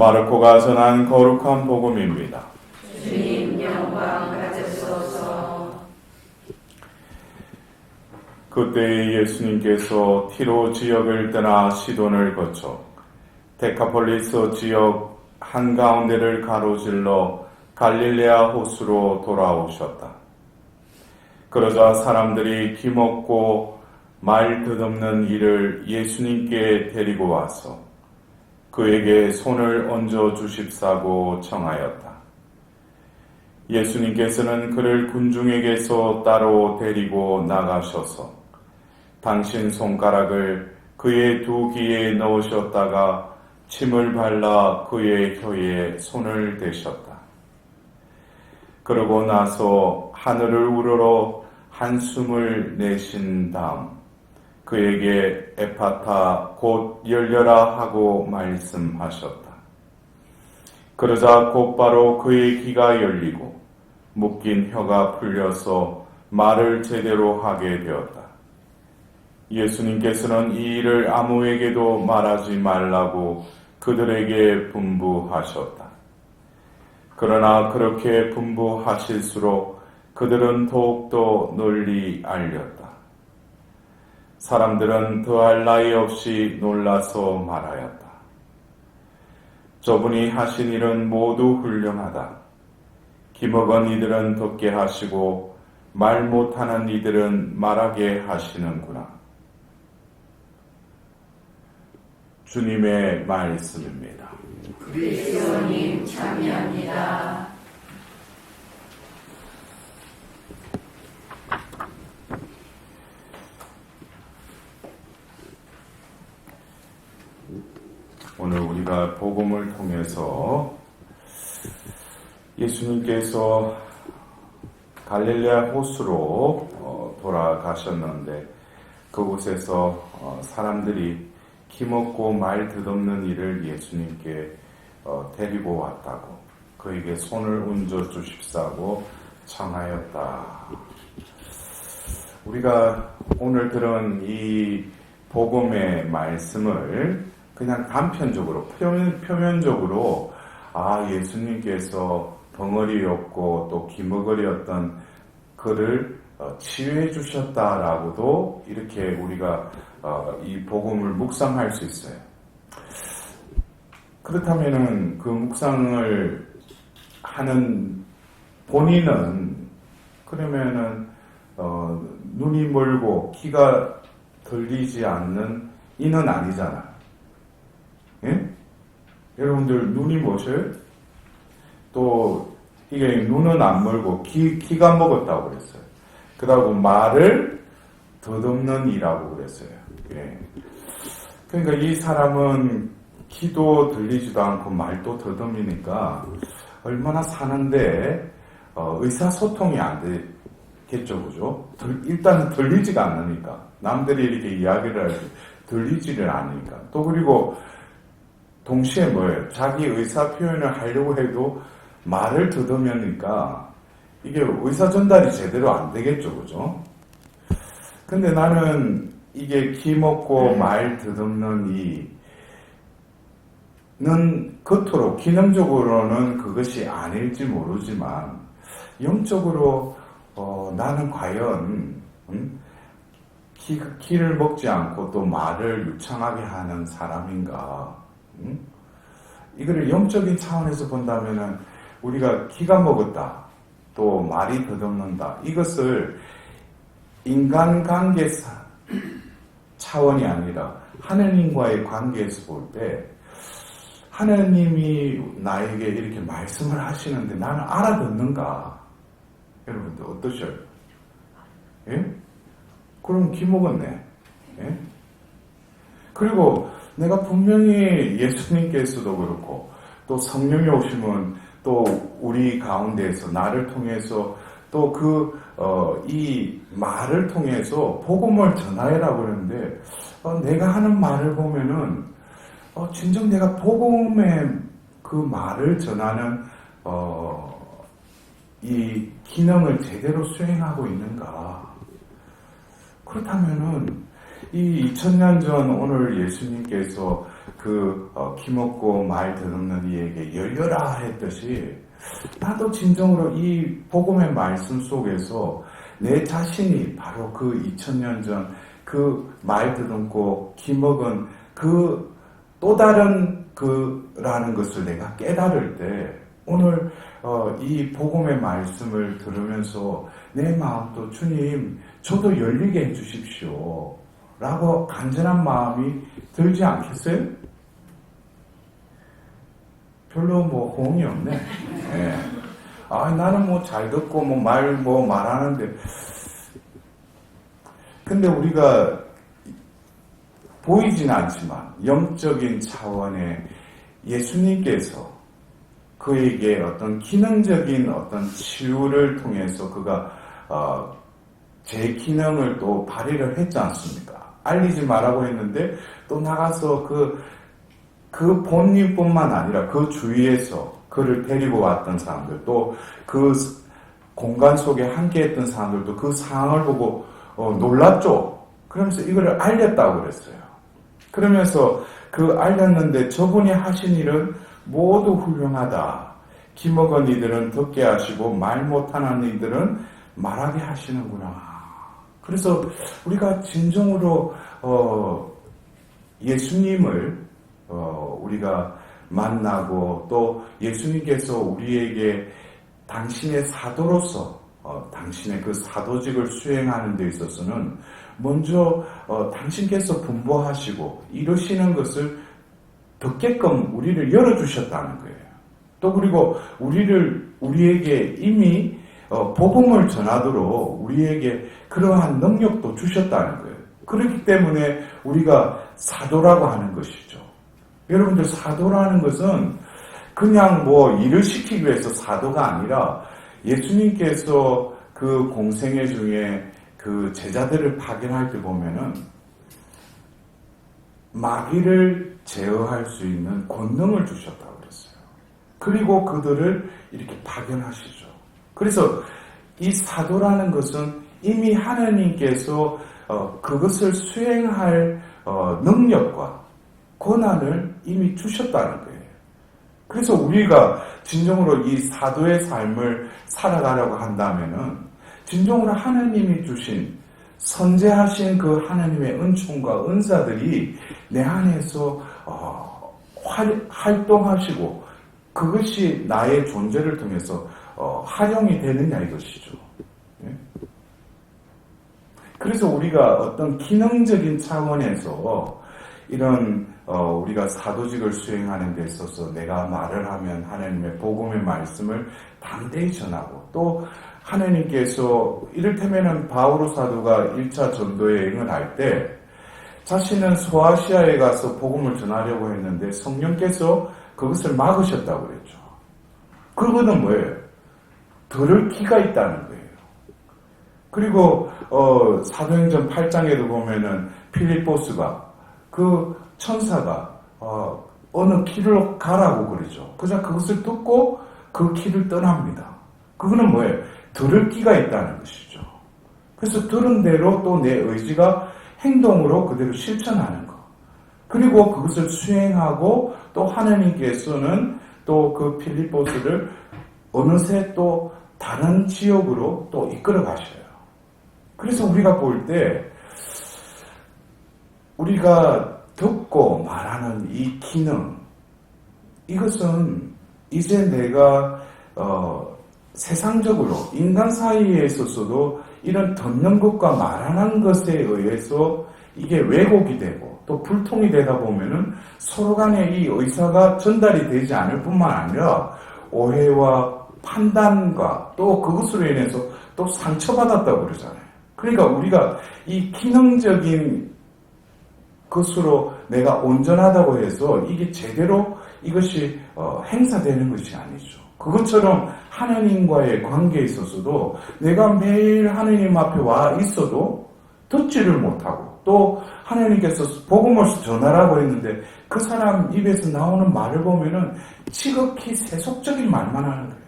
마르코가 전한 거룩한 복음입니다. 주님 영광 받으소서. 그때 예수님께서 티로 지역을 떠나 시돈을 거쳐 데카폴리스 지역 한가운데를 가로질러 갈릴레아 호수로 돌아오셨다. 그러자 사람들이 기먹고 말 끝없는 이를 예수님께 데리고 와서 그에게 손을 얹어 주십사고 청하였다. 예수님께서는 그를 군중에게서 따로 데리고 나가셔서 당신 손가락을 그의 두 귀에 넣으셨다가 침을 발라 그의 혀에 손을 대셨다. 그러고 나서 하늘을 우러러 한숨을 내신 다음 그에게 에파타 곧 열려라 하고 말씀하셨다. 그러자 곧바로 그의 귀가 열리고 묶인 혀가 풀려서 말을 제대로 하게 되었다. 예수님께서는 이 일을 아무에게도 말하지 말라고 그들에게 분부하셨다. 그러나 그렇게 분부하실수록 그들은 더욱더 널리 알렸다. 사람들은 더할 나위 없이 놀라서 말하였다. 저분이 하신 일은 모두 훌륭하다. 기먹은 이들은 듣게 하시고 말 못하는 이들은 말하게 하시는구나. 주님의 말씀입니다. 그리스도님 참여합니다. 오늘 우리가 복음을 통해서 예수님께서 갈릴레아 호수로 어, 돌아가셨는데 그곳에서 어, 사람들이 기먹고 말 듣없는 이를 예수님께 어, 데리고 왔다고 그에게 손을 얹어 주십사고 청하였다. 우리가 오늘 들은 이 복음의 말씀을 그냥 단편적으로 표면, 표면적으로 아 예수님께서 벙어리였고 또 기머거리였던 그를 어, 치유해 주셨다라고도 이렇게 우리가 어, 이 복음을 묵상할 수 있어요. 그렇다면은 그 묵상을 하는 본인은 그러면은 어, 눈이 멀고 귀가 들리지 않는 이는 아니잖아. 예? 여러분들 눈이 뭐셔요? 또 이게 눈은 안 멀고 귀, 귀가 먹었다고 그랬어요. 그러고 말을 덧없는 이라고 그랬어요. 예. 그러니까 이 사람은 귀도 들리지도 않고 말도 더듬이니까 얼마나 사는데 어, 의사소통이 안 되겠죠, 그죠? 들- 일단 들리지가 않으니까 남들이 이렇게 이야기를 들리지를 않으니까 또 그리고 동시에 뭐예요? 자기 의사 표현을 하려고 해도 말을 더듬으니까 이게 의사 전달이 제대로 안 되겠죠, 그죠? 근데 나는 이게 기 먹고 말 더듬는 이는 겉으로 기능적으로는 그것이 아닐지 모르지만 영적으로 어, 나는 과연 음? 기, 기를 먹지 않고 또 말을 유창하게 하는 사람인가? 음? 이거를 영적인 차원에서 본다면은 우리가 기가 먹었다. 또 말이 더듬는다. 이것을 인간관계 사- 차원이 아니라 하느님과의 관계에서 볼 때 하느님이 나에게 이렇게 말씀을 하시는데 나는 알아듣는가? 여러분들 어떠셔요? 예? 그럼 기 먹었네. 예? 그리고 내가 분명히 예수님께서도 그렇고 또 성령이 오시면 또 우리 가운데에서 나를 통해서 또 그 이 말을 통해서 복음을 전하라고 그러는데 어, 내가 하는 말을 보면은 어, 진정 내가 복음의 그 말을 전하는 어, 이 기능을 제대로 수행하고 있는가? 그렇다면은 이 2000년 전 오늘 예수님께서 그, 어, 키먹고 말 들었는 이에게 열려라 했듯이, 나도 진정으로 이 복음의 말씀 속에서 내 자신이 바로 그 2000년 전 그말 들었고 기먹은 그 또 다른 그라는 것을 내가 깨달을 때 오늘 어, 이 복음의 말씀을 들으면서 내 마음도 주님 저도 열리게 해주십시오 라고 간절한 마음이 들지 않겠어요? 별로 뭐 호응이 없네. 예. 아 나는 뭐 잘 듣고 뭐 말 뭐 말하는데 근데 우리가 보이진 않지만 영적인 차원의 예수님께서 그에게 어떤 기능적인 어떤 치유를 통해서 그가 어, 제 기능을 또 발휘를 했지 않습니까? 알리지 말라고 했는데 또 나가서 그, 그 본인뿐만 아니라 그 주위에서 그를 데리고 왔던 사람들 또 그 공간 속에 함께 했던 사람들도 그 상황을 보고 어, 놀랐죠. 그러면서 이거를 알렸다고 그랬어요. 그러면서 그 알렸는데 저분이 하신 일은 모두 훌륭하다. 기먹은 이들은 듣게 하시고 말 못하는 이들은 말하게 하시는구나. 그래서 우리가 진정으로 어, 예수님을 어, 우리가 만나고 또 예수님께서 우리에게 당신의 사도로서 어, 당신의 그 사도직을 수행하는 데 있어서는 먼저 어, 당신께서 분보하시고 이루시는 것을 듣게끔 우리를 열어주셨다는 거예요. 또 그리고 우리를 우리에게 이미 어, 복음을 전하도록 우리에게 그러한 능력도 주셨다는 거예요. 그렇기 때문에 우리가 사도라고 하는 것이죠. 여러분들 사도라는 것은 그냥 뭐 일을 시키기 위해서 사도가 아니라 예수님께서 그 공생애 중에 그 제자들을 파견할 때 보면은 마귀를 제어할 수 있는 권능을 주셨다고 그랬어요. 그리고 그들을 이렇게 파견하시죠. 그래서 이 사도라는 것은 이미 하나님께서 어, 그것을 수행할 어, 능력과 권한을 이미 주셨다는 거예요. 그래서 우리가 진정으로 이 사도의 삶을 살아가려고 한다면은 진정으로 하나님이 주신 선재하신 그 하나님의 은총과 은사들이 내 안에서 어, 활, 활동하시고 그것이 나의 존재를 통해서 어, 활용이 되느냐 이것이죠. 예? 그래서 우리가 어떤 기능적인 차원에서 이런 어, 우리가 사도직을 수행하는 데 있어서 내가 말을 하면 하나님의 복음의 말씀을 담대히 전하고 또 하나님께서 이를테면은 바오로 사도가 1차 전도 여행을 할 때 자신은 소아시아에 가서 복음을 전하려고 했는데 성령께서 그것을 막으셨다고 그랬죠. 그거는 뭐예요? 들을 기가 있다는 거예요. 그리고 어, 사도행전 8장에도 보면은 필리포스가 그 천사가 어, 어느 길로 가라고 그러죠. 그냥 그것을 듣고 그 길을 떠납니다. 그거는 뭐예요? 들을 기가 있다는 것이죠. 그래서 들은 대로 또 내 의지가 행동으로 그대로 실천하는 것. 그리고 그것을 수행하고 또 하나님께서는 또 그 필리포스를 어느새 또 다른 지역으로 또 이끌어 가셔요. 그래서 우리가 볼 때 우리가 듣고 말하는 이 기능 이것은 이제 내가 어, 세상적으로 인간 사이에 있어서도 이런 듣는 것과 말하는 것에 의해서 이게 왜곡이 되고 또 불통이 되다 보면은 서로 간에 이 의사가 전달이 되지 않을 뿐만 아니라 오해와 판단과 또 그것으로 인해서 또 상처받았다고 그러잖아요. 그러니까 우리가 이 기능적인 것으로 내가 온전하다고 해서 이게 제대로 이것이 어, 행사되는 것이 아니죠. 그것처럼 하나님과의 관계에 있어서도 내가 매일 하나님 앞에 와 있어도 듣지를 못하고 또 하나님께서 복음을 전하라고 했는데 그 사람 입에서 나오는 말을 보면은 지극히 세속적인 말만 하는 거예요.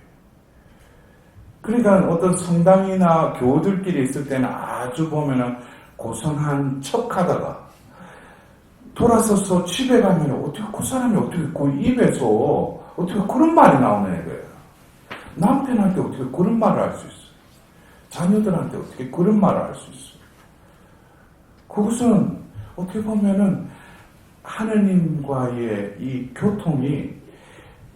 그러니까 어떤 성당이나 교우들끼리 있을 때는 아주 보면은 고상한 척 하다가 돌아서서 집에 가면 어떻게 그 사람이 어떻게 그 입에서 어떻게 그런 말이 나오는 거예요. 남편한테 어떻게 그런 말을 할 수 있어요. 자녀들한테 어떻게 그런 말을 할 수 있어요. 그것은 어떻게 보면은 하느님과의 이 교통이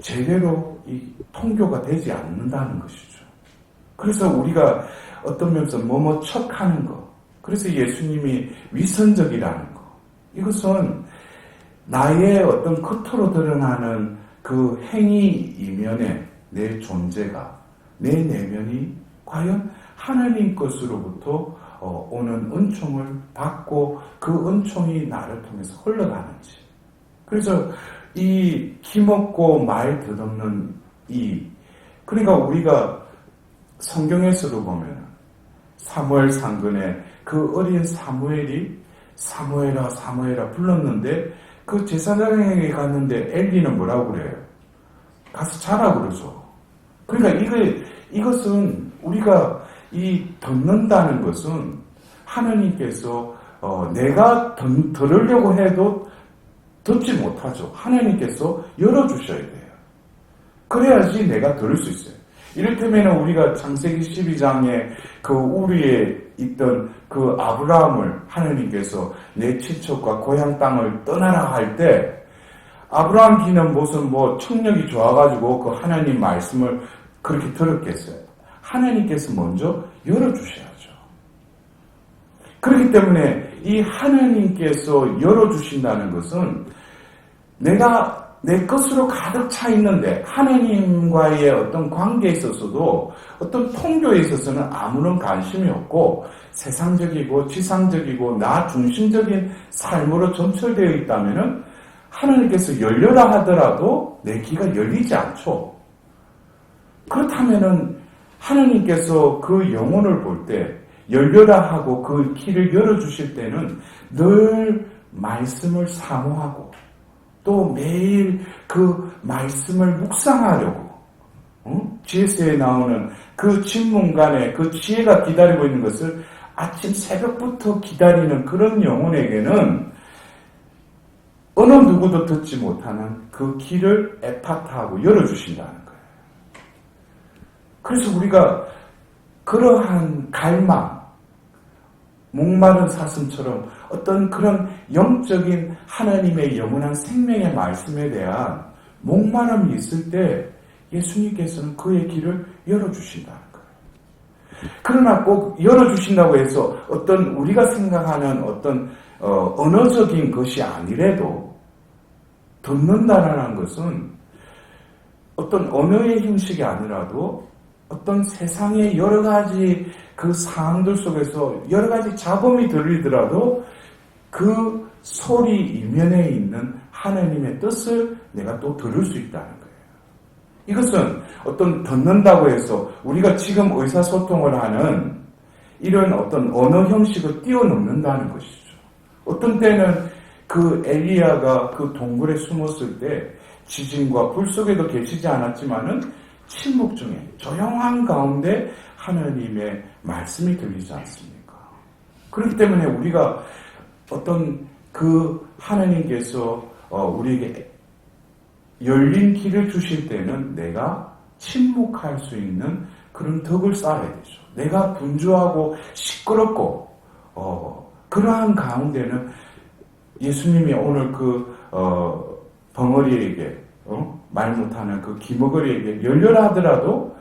제대로 이 통교가 되지 않는다는 것이죠. 그래서 우리가 어떤 면에서 뭐뭐 척하는 거. 그래서 예수님이 위선적이라는 거. 이것은 나의 어떤 겉으로 드러나는 그 행위 이면에 내 존재가, 내 내면이 과연 하나님 것으로부터 어, 오는 은총을 받고 그 은총이 나를 통해서 흘러가는지. 그래서 이 기먹고 말 더듬는 이, 그러니까 우리가 성경에서도 보면 사무엘 상근에 그 어린 사무엘이 사무엘아 사무엘아 불렀는데 그 제사장에게 갔는데 엘리는 뭐라고 그래요? 가서 자라 그러죠. 그러니까 이거 이것은 우리가 이 듣는다는 것은 하나님께서 어, 내가 듣, 들으려고 해도 듣지 못하죠. 하나님께서 열어주셔야 돼요. 그래야지 내가 들을 수 있어요. 이를테면 우리가 창세기 12장에 그 우리에 있던 그 아브라함을 하나님께서 내 친척과 고향 땅을 떠나라 할 때 아브라함 기는 무슨 뭐 청력이 좋아가지고 그 하나님 말씀을 그렇게 들었겠어요. 하나님께서 먼저 열어주셔야죠. 그렇기 때문에 이 하나님께서 열어주신다는 것은 내가 내 것으로 가득 차 있는데 하나님과의 어떤 관계에 있어서도 어떤 통교에 있어서는 아무런 관심이 없고 세상적이고 지상적이고 나 중심적인 삶으로 점철되어 있다면은 하나님께서 열려라 하더라도 내 귀가 열리지 않죠. 그렇다면은 하나님께서 그 영혼을 볼 때 열려라 하고 그 길을 열어주실 때는 늘 말씀을 사모하고 또 매일 그 말씀을 묵상하려고 어? 지혜서에 나오는 그 진문간에 그 지혜가 기다리고 있는 것을 아침 새벽부터 기다리는 그런 영혼에게는 어느 누구도 듣지 못하는 그 길을 에파타하고 열어주신다는 거예요. 그래서 우리가 그러한 갈망, 목마른 사슴처럼 어떤 그런 영적인 하나님의 영원한 생명의 말씀에 대한 목마름이 있을 때 예수님께서는 그의 길을 열어주신다는 거예요. 그러나 꼭 열어주신다고 해서 어떤 우리가 생각하는 어떤 어, 언어적인 것이 아니래도 듣는다라는 것은 어떤 언어의 형식이 아니라도 어떤 세상의 여러 가지 그 상황들 속에서 여러 가지 잡음이 들리더라도 그 소리 이면에 있는 하나님의 뜻을 내가 또 들을 수 있다는 거예요. 이것은 어떤 듣는다고 해서 우리가 지금 의사소통을 하는 이런 어떤 언어 형식을 뛰어넘는다는 것이죠. 어떤 때는 그 엘리야가 그 동굴에 숨었을 때 지진과 불 속에도 계시지 않았지만은 침묵 중에 조용한 가운데 하나님의 말씀이 들리지 않습니까? 그렇기 때문에 우리가 어떤 그 하나님께서 어, 우리에게 열린 길을 주실 때는 내가 침묵할 수 있는 그런 덕을 쌓아야 되죠. 내가 분주하고 시끄럽고 어, 그러한 가운데는 예수님이 오늘 그 어, 벙어리에게 어? 말 못하는 그 기머거리에게 열려라 하더라도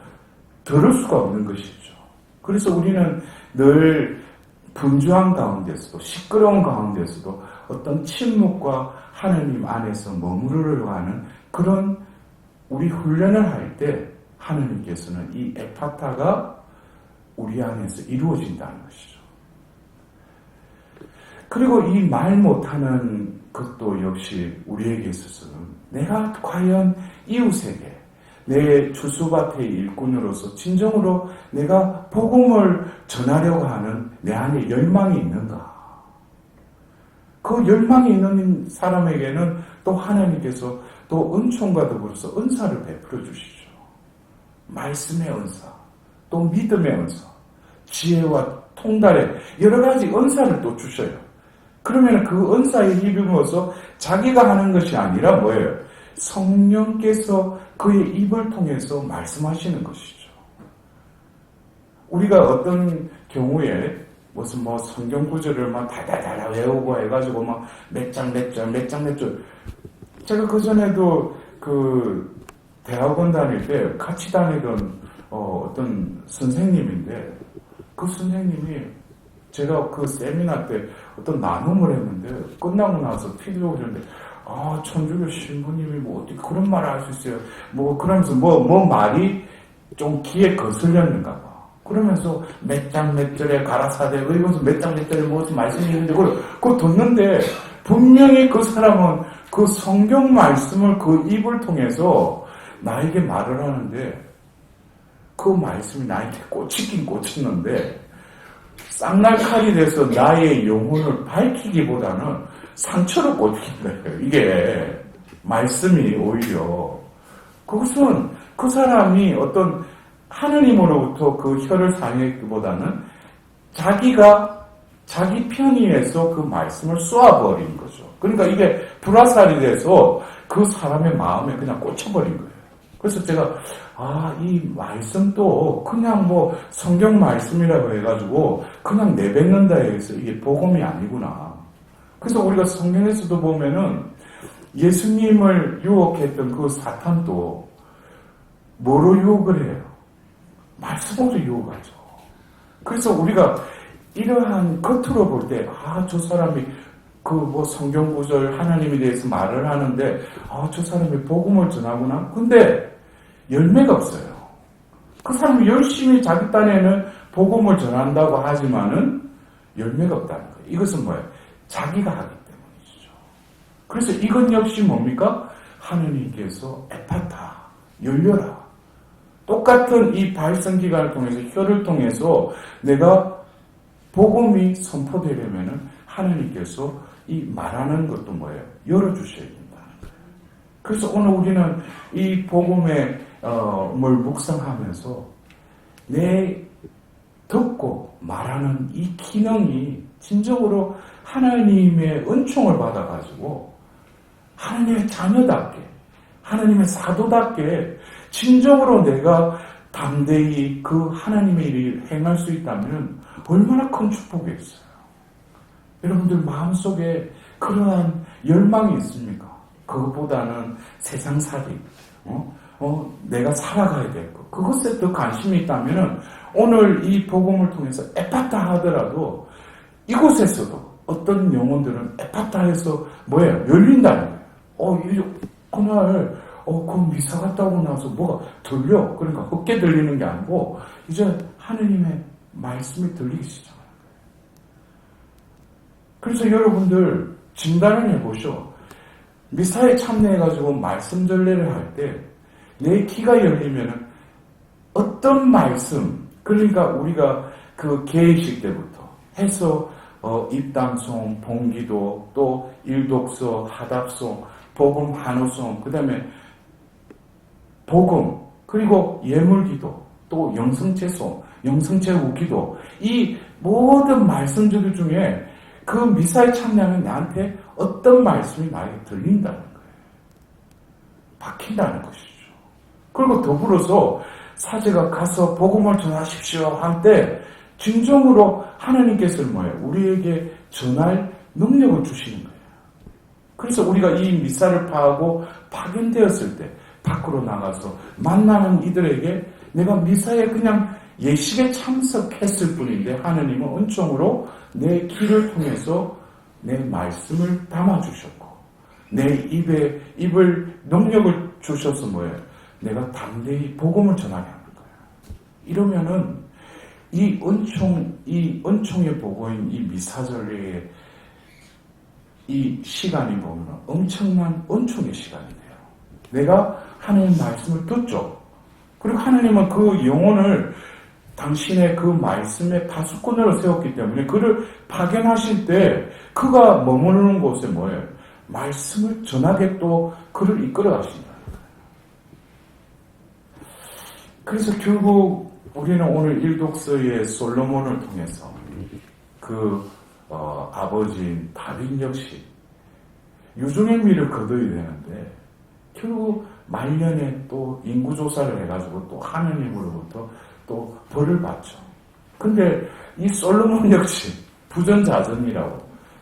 들을 수가 없는 것이죠. 그래서 우리는 늘 분주한 가운데서도 시끄러운 가운데서도 어떤 침묵과 하나님 안에서 머무르려고 하는 그런 우리 훈련을 할 때 하나님께서는 이 에파타가 우리 안에서 이루어진다는 것이죠. 그리고 이 말 못하는 것도 역시 우리에게 있어서는 내가 과연 이웃에게 내 주수밭의 일꾼으로서 진정으로 내가 복음을 전하려고 하는 내 안에 열망이 있는가? 그 열망이 있는 사람에게는 또 하나님께서 또 은총과 더불어서 은사를 베풀어 주시죠. 말씀의 은사, 또 믿음의 은사, 지혜와 통달의 여러 가지 은사를 또 주셔요. 그러면 그 은사에 힘입어서 자기가 하는 것이 아니라 뭐예요? 성령께서 그의 입을 통해서 말씀하시는 것이죠. 우리가 어떤 경우에 무슨 뭐 성경 구절을 막 다다다다 외우고 해가지고 막 몇 장 몇 장 몇 장몇장 제가 그 전에도 그 대학원 다닐 때 같이 다니던 어, 어떤 선생님인데 그 선생님이 제가 그 세미나 때 어떤 나눔을 했는데 끝나고 나서 피드백을 했는데 아 천주교 신부님이 뭐 어떻게 그런 말을 할 수 있어요? 뭐 그러면서 뭐 뭐 말이 좀 귀에 거슬렸는가 봐. 그러면서 몇 장 몇 절에 가라사대 이러면서 몇장 몇 절에 무슨 말씀이 있는데 그걸 그거 듣는데 분명히 그 사람은 그 성경 말씀을 그 입을 통해서 나에게 말을 하는데 그 말씀이 나에게 꽂히긴 꽂혔는데 쌍날칼이 돼서 나의 영혼을 밝히기보다는 상처로 꽂힌 거예요. 이게 말씀이 오히려 그것은 그 사람이 어떤 하느님으로부터 그 혀를 상했기보다는 자기가 자기 편의에서 그 말씀을 쏘아버린 거죠. 그러니까 이게 불화살이 돼서 그 사람의 마음에 그냥 꽂혀버린 거예요. 그래서 제가 아, 이 말씀도 그냥 뭐 성경 말씀이라고 해가지고 그냥 내뱉는다 해서 이게 복음이 아니구나. 그래서 우리가 성경에서도 보면은 예수님을 유혹했던 그 사탄도 뭐로 유혹을 해요? 말씀으로 유혹하죠. 그래서 우리가 이러한 겉으로 볼 때, 아, 저 사람이 그 뭐 성경 구절 하나님에 대해서 말을 하는데, 아, 저 사람이 복음을 전하구나. 근데 열매가 없어요. 그 사람이 열심히 자기 딴에는 복음을 전한다고 하지만은 열매가 없다는 거예요. 이것은 뭐예요? 자기가 하기 때문이죠. 그래서 이건 역시 뭡니까? 하느님께서 에파타, 열려라. 똑같은 이 발성 기간을 통해서 혀를 통해서 내가 복음이 선포되려면은 하느님께서 이 말하는 것도 뭐예요? 열어주셔야 거예요. 그래서 오늘 우리는 이 복음의 어, 뭘 묵상하면서 내 듣고 말하는 이 기능이 진정으로 하나님의 은총을 받아가지고 하나님의 자녀답게 하나님의 사도답게 진정으로 내가 담대히 그 하나님의 일을 행할 수 있다면 얼마나 큰 축복이겠어요. 여러분들 마음속에 그러한 열망이 있습니까? 그것보다는 세상 살이, 어? 어, 내가 살아가야 될 것. 그것에 더 관심이 있다면 오늘 이 복음을 통해서 에파타 하더라도 이곳에서도 어떤 영혼들은 에파타에서 뭐예요? 거예요. 어, 이, 그날 어, 그 미사 갔다 오고 나서 뭐가 들려. 그러니까 헛게 들리는 게 아니고, 이제 하느님의 말씀이 들리기 시작하는 거예요. 그래서 여러분들 진단을 해보쇼. 미사에 참여해가지고 말씀 전례를 할 때, 내 귀가 열리면은 어떤 말씀, 그러니까 우리가 그 개회식 때부터 해서 어, 입담송, 봉기도, 또 일독서, 하답송, 복음 한우송, 그 다음에 복음, 그리고 예물기도, 또 영성체송, 영성체 우기도, 이 모든 말씀들 중에 그 미사에 참여하는 나한테 어떤 말씀이 나에게 들린다는 거예요. 박힌다는 것이죠. 그리고 더불어서 사제가 가서 복음을 전하십시오 할 때 진정으로 하나님께서 뭐예요? 우리에게 전할 능력을 주시는 거예요. 그래서 우리가 이 미사를 파하고 파견되었을 때 밖으로 나가서 만나는 이들에게 내가 미사에 그냥 예식에 참석했을 뿐인데 하나님은 은총으로 내 귀를 통해서 내 말씀을 담아주셨고 내 입에 입을 능력을 주셔서 뭐예요? 내가 담대히 복음을 전하게 하는 거예요. 이러면은 이 은총 이 은총의 보고인 이 미사절의 이 시간이 보면 엄청난 은총의 시간이 돼요. 내가 하나님 말씀을 듣죠. 그리고 하나님은 그 영혼을 당신의 그 말씀의 파수꾼으로 세웠기 때문에 그를 파견하실 때 그가 머무르는 곳에 뭐예요? 말씀을 전하게 또 그를 이끌어 가신다. 그래서 결국 우리는 오늘 일독서의 솔로몬을 통해서 그 어, 아버지인 다빈 역시 유종의 미를 거둬야 되는데 결국 말년에 또 인구조사를 해가지고 또 하느님으로부터 또 벌을 받죠. 근데 이 솔로몬 역시 부전자전이라고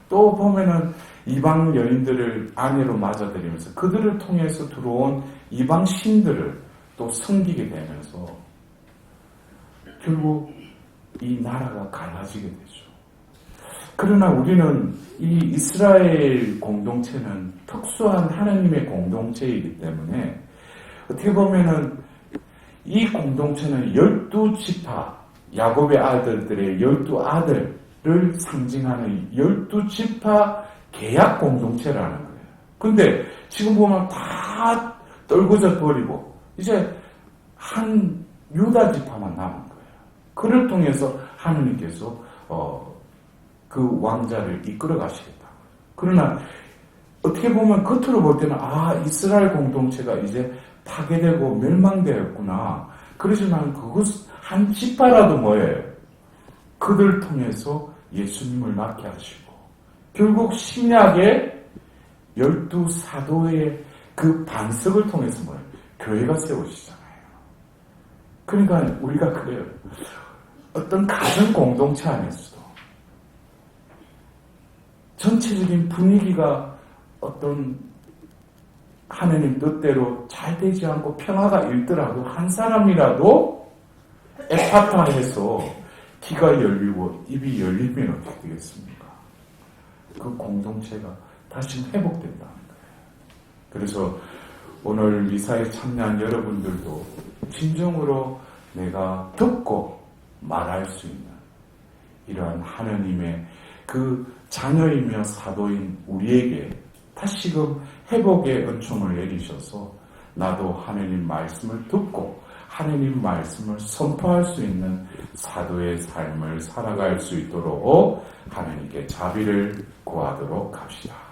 또 보면은 이방 여인들을 아내로 맞아들이면서 그들을 통해서 들어온 이방 신들을 또 섬기게 되면서 결국 이 나라가 갈라지게 되죠. 그러나 우리는 이 이스라엘 공동체는 특수한 하나님의 공동체이기 때문에 어떻게 보면은 이 공동체는 열두 지파 야곱의 아들들의 열두 아들을 상징하는 열두 지파 계약 공동체라는 거예요. 근데 지금 보면 다 떨궈져 버리고 이제 한 유다 지파만 남은. 그를 통해서 하느님께서 어, 그 왕자를 이끌어 가시겠다. 그러나 어떻게 보면 겉으로 볼 때는 아 이스라엘 공동체가 이제 파괴되고 멸망되었구나. 그러지만 그것 한 지파라도 뭐예요? 그들 통해서 예수님을 낳게 하시고 결국 신약의 열두 사도의 그 반석을 통해서 뭐예요? 교회가 세워지잖아요. 그러니까 우리가 그래요. 어떤 가정 공동체 안에서도 전체적인 분위기가 어떤 하느님 뜻대로 잘 되지 않고 평화가 일더라도 한 사람이라도 에파타해서 귀가 열리고 입이 열리면 어떻게 되겠습니까? 그 공동체가 다시 회복된다는 거예요. 그래서 오늘 미사에 참여한 여러분들도 진정으로 내가 듣고 말할 수 있는 이러한 하느님의 그 자녀이며 사도인 우리에게 다시금 회복의 은총을 내리셔서 나도 하느님 말씀을 듣고 하느님 말씀을 선포할 수 있는 사도의 삶을 살아갈 수 있도록 하느님께 자비를 구하도록 합시다.